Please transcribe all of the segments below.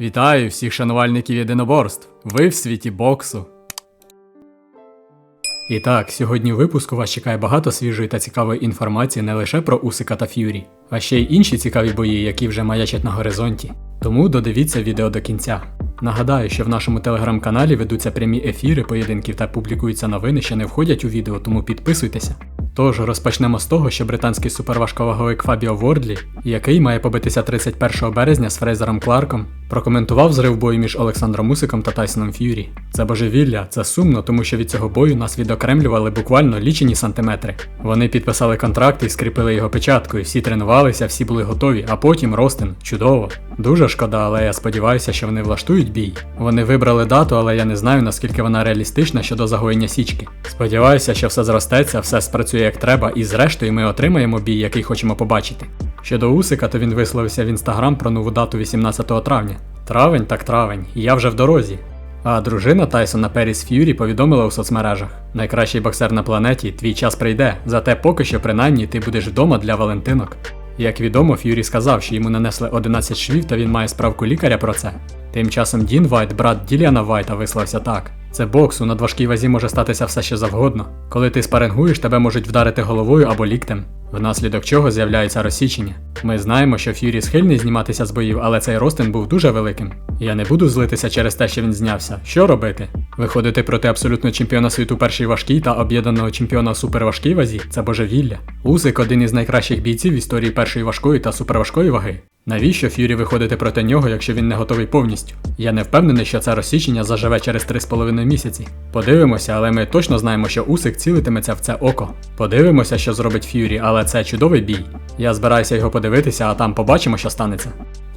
Вітаю всіх шанувальників єдиноборств. Ви в світі боксу. І так, сьогодні у випуску вас чекає багато свіжої та цікавої інформації не лише про Усика та Ф'юрі, а ще й інші цікаві бої, які вже маячать на горизонті. Тому додивіться відео до кінця. Нагадаю, що в нашому телеграм-каналі ведуться прямі ефіри поєдинків та публікуються новини, що не входять у відео, тому підписуйтеся. Тож розпочнемо з того, що британський суперважковаговик Фабіо Вордлі, який має побитися 31 березня з Фрейзером Кларком, прокоментував зрив бою між Олександром Усиком та Тайсоном Ф'юрі. Це божевілля, це сумно, тому що від цього бою нас відокремлювали буквально лічені сантиметри. Вони підписали контракт і скріпили його печаткою, всі тренувалися, всі були готові, а потім Ростин. Чудово. Дуже шкода, але я сподіваюся, що вони влаштують бій. Вони вибрали дату, але я не знаю наскільки вона реалістична щодо загоєння січки. Сподіваюся, що все зростеться, все спрацює як треба, і зрештою ми отримаємо бій, який хочемо побачити. Щодо Усика, то він висловився в інстаграм про нову дату 18 травня. Травень так травень, я вже в дорозі. А дружина Тайсона Періс Ф'юрі повідомила у соцмережах: найкращий боксер на планеті, твій час прийде, зате поки що принаймні ти будеш вдома для Валентинок. Як відомо, Ф'юрі сказав, що йому нанесли 11 швів та він має справку лікаря про це. Тим часом Дін Вайт, брат Діліана Вайта, висловився так: це бокс, у надважкій вазі може статися все що завгодно. Коли ти спарингуєш, тебе можуть вдарити головою або ліктем, внаслідок чого з'являється розсічення. Ми знаємо, що Ф'юрі схильний зніматися з боїв, але цей ростин був дуже великим. Я не буду злитися через те, що він знявся. Що робити? Виходити проти абсолютного чемпіона світу першій важкій та об'єднаного чемпіона суперважкій вазі це божевілля. Усик один із найкращих бійців в історії першої важкої та суперважкої ваги. Навіщо Ф'юрі виходити проти нього, якщо він не готовий повністю? Я не впевнений, що це розсічення заживе через 3,5 місяці. Подивимося, але ми точно знаємо, що Усик цілитиметься в це око. Подивимося, що зробить Ф'юрі, але це чудовий бій. Я збираюся його подивитися, а там побачимо, що станеться.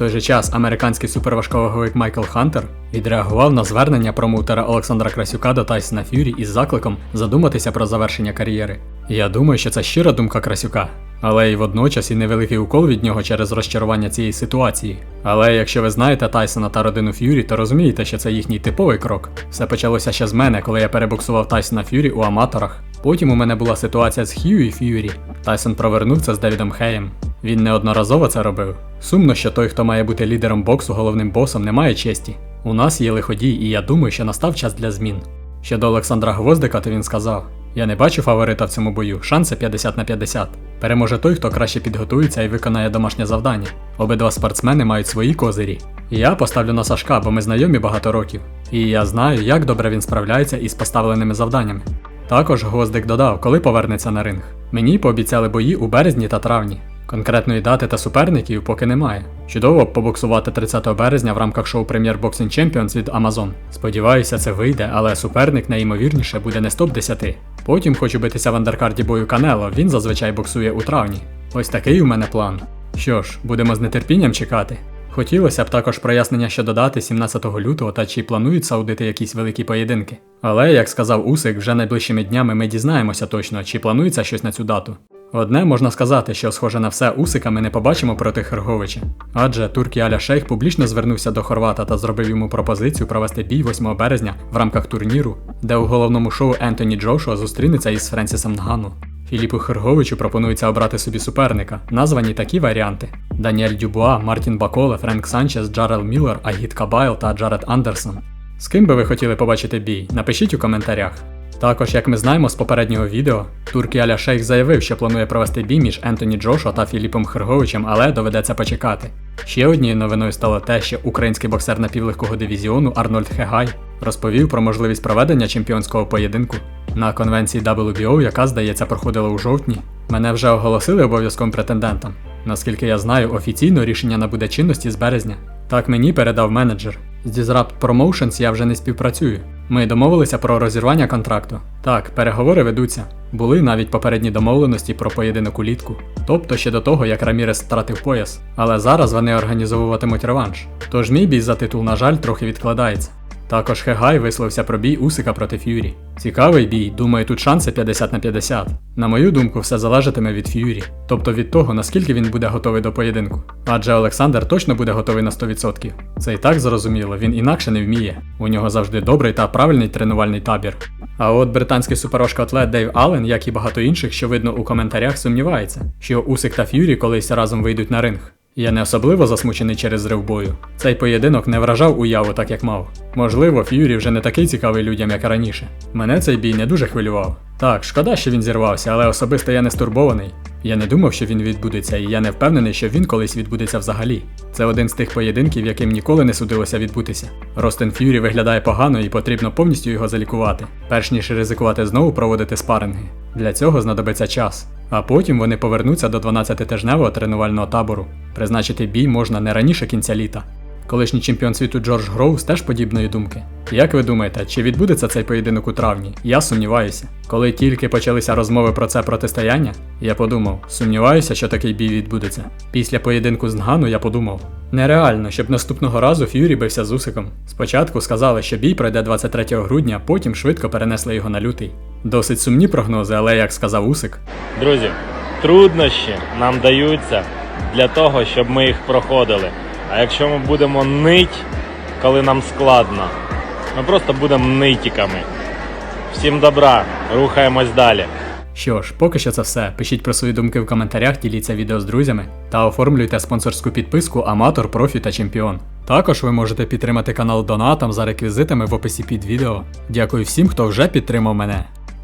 Той же час американський суперважковаговик Майкл Хантер відреагував на звернення промоутера Олександра Красюка до Тайсона Ф'юрі із закликом задуматися про завершення кар'єри. Я думаю, що це щира думка Красюка. Але й водночас і невеликий укол від нього через розчарування цієї ситуації. Але якщо ви знаєте Тайсона та родину Ф'юрі, то розумієте, що це їхній типовий крок. Все почалося ще з мене, коли я перебоксував Тайсона Ф'юрі у аматорах. Потім у мене була ситуація з Хью і Ф'юрі. Тайсон провернув з Девідом Хеєм. Він неодноразово це робив. Сумно, що той, хто має бути лідером боксу, головним босом, не має честі. У нас є лиходій, і я думаю, що настав час для змін. Щодо Олександра Гвоздика, то він сказав: Я не бачу фаворита в цьому бою, шанси 50 на 50. Переможе той, хто краще підготується і виконає домашнє завдання. Обидва спортсмени мають свої козирі. Я поставлю на Сашка, бо ми знайомі багато років. І я знаю, як добре він справляється із поставленими завданнями. Також Гвоздик додав, коли повернеться на ринг. Мені пообіцяли бої у березні та травні. Конкретної дати та суперників поки немає. Чудово побоксувати 30 березня в рамках шоу Premier Boxing Champions від Amazon. Сподіваюся, це вийде, але суперник найімовірніше буде не з топ-10. Потім хочу битися в андеркарді бою Канело, він зазвичай боксує у травні. Ось такий у мене план. Що ж, будемо з нетерпінням чекати. Хотілося б також прояснення щодо дати 17 лютого та чи планують саудити якісь великі поєдинки. Але, як сказав Усик, вже найближчими днями ми дізнаємося точно, чи планується щось на цю дату. Одне можна сказати, що схоже на все Усика ми не побачимо проти Херговича. Адже Туркі Аля Шейх публічно звернувся до Хорвата та зробив йому пропозицію провести бій 8 березня в рамках турніру, де у головному шоу Ентоні Джошуа зустрінеться із Френсісом Нгану. Філіпу Херговичу пропонується обрати собі суперника. Названі такі варіанти: Даніель Дюбуа, Мартін Баколе, Френк Санчес, Джарел Міллер, Агіт Кабайл та Джаред Андерсон. З ким би ви хотіли побачити бій? Напишіть у коментарях. Також, як ми знаємо з попереднього відео, Туркі Аля Шейх заявив, що планує провести бій між Ентоні Джошуа та Філіпом Херговичем, але доведеться почекати. Ще однією новиною стало те, що український боксер напівлегкого дивізіону Арнольд Хегай розповів про можливість проведення чемпіонського поєдинку. На конвенції WBO, яка, здається, проходила у жовтні, мене вже оголосили обов'язковим претендентом. Наскільки я знаю, офіційно рішення набуде чинності з березня. Так мені передав менеджер. З Disrupt Promotions я вже не співпрацюю. Ми домовилися про розірвання контракту. Так, переговори ведуться. Були навіть попередні домовленості про поєдинок улітку. Тобто ще до того, як Рамірес втратив пояс. Але зараз вони організовуватимуть реванш. Тож мій бій за титул, на жаль, трохи відкладається. Також Хегай висловився про бій Усика проти Ф'юрі. Цікавий бій, думаю, тут шанси 50 на 50. На мою думку, все залежатиме від Ф'юрі, тобто від того, наскільки він буде готовий до поєдинку. Адже Олександр точно буде готовий на 100%. Це і так зрозуміло, він інакше не вміє. У нього завжди добрий та правильний тренувальний табір. А от британський суперважкоатлет Дейв Аллен, як і багато інших, що видно у коментарях, сумнівається, що Усик та Ф'юрі колись разом вийдуть на ринг. Я не особливо засмучений через зрив бою. Цей поєдинок не вражав уяву так, як мав. Можливо, Ф'юрі вже не такий цікавий людям, як раніше. Мене цей бій не дуже хвилював. Так, шкода, що він зірвався, але особисто я не стурбований. Я не думав, що він відбудеться, і я не впевнений, що він колись відбудеться взагалі. Це один з тих поєдинків, яким ніколи не судилося відбутися. Ростен Ф'юрі виглядає погано і потрібно повністю його залікувати, перш ніж ризикувати знову проводити спаринги. Для цього знадобиться час. А потім вони повернуться до 12-тижневого тренувального табору. Призначити бій можна не раніше кінця літа. Колишній чемпіон світу Джордж Гроувс теж подібної думки. Як ви думаєте, чи відбудеться цей поєдинок у травні? Я сумніваюся. Коли тільки почалися розмови про це протистояння, я подумав, сумніваюся, що такий бій відбудеться. Після поєдинку з Нгану я подумав: нереально, щоб наступного разу Ф'юрі бився з Усиком. Спочатку сказали, що бій пройде 23 грудня, потім швидко перенесли його на лютий. Досить сумні прогнози, але як сказав Усик, Друзі, труднощі нам даються для того, щоб ми їх проходили. А якщо ми будемо нить, коли нам складно, ми просто будемо нитіками. Всім добра, рухаємось далі. Що ж, поки що це все. Пишіть про свої думки в коментарях, діліться відео з друзями та оформлюйте спонсорську підписку Аматор, Профі та Чемпіон. Також ви можете підтримати канал донатом за реквізитами в описі під відео. Дякую всім, хто вже підтримав мене.